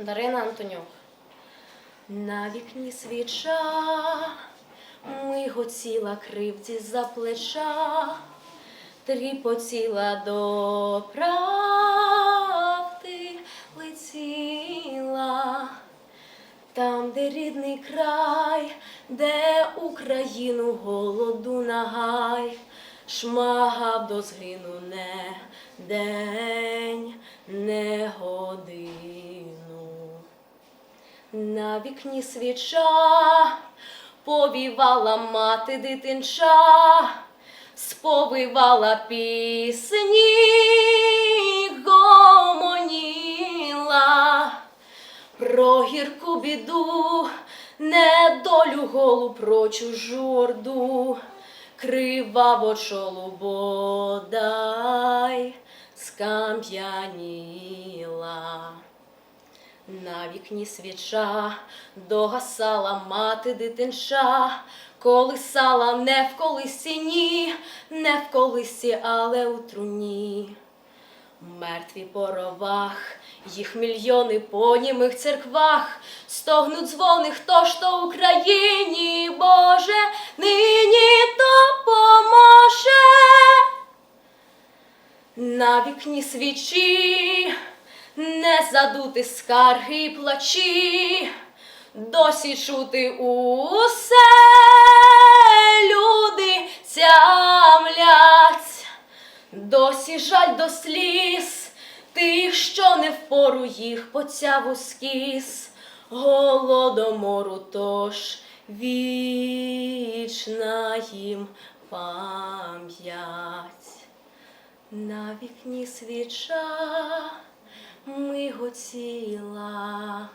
Дарина Антонюк. На вікні свіча миготіла кривді за плеча, тріпотіла до правди летіла. Там, де рідний край, де Україну голоду нагай, шмагав до згину не день, не годину. На вікні свіча повівала мати дитинча, сповивала пісні, гомоніла. Про гірку біду, недолю голу про чужу орду, криваво чолу бодай скам'яніла. На вікні свіча догасала мати дитинча, колисала не в колисіні, не в колисі, але у труні. Мертві по ровах, їх мільйони по німих церквах, стогнуть дзвони, хто ж то Україні, Боже, нині допоможе. На вікні свічі не задути скарги плачі, досі чути усе люди тямлять, досі жаль до сліз тих, що не впору їх поцяв у скіз, голодомору тож вічна їм пам'ять. На вікні свіча поціла.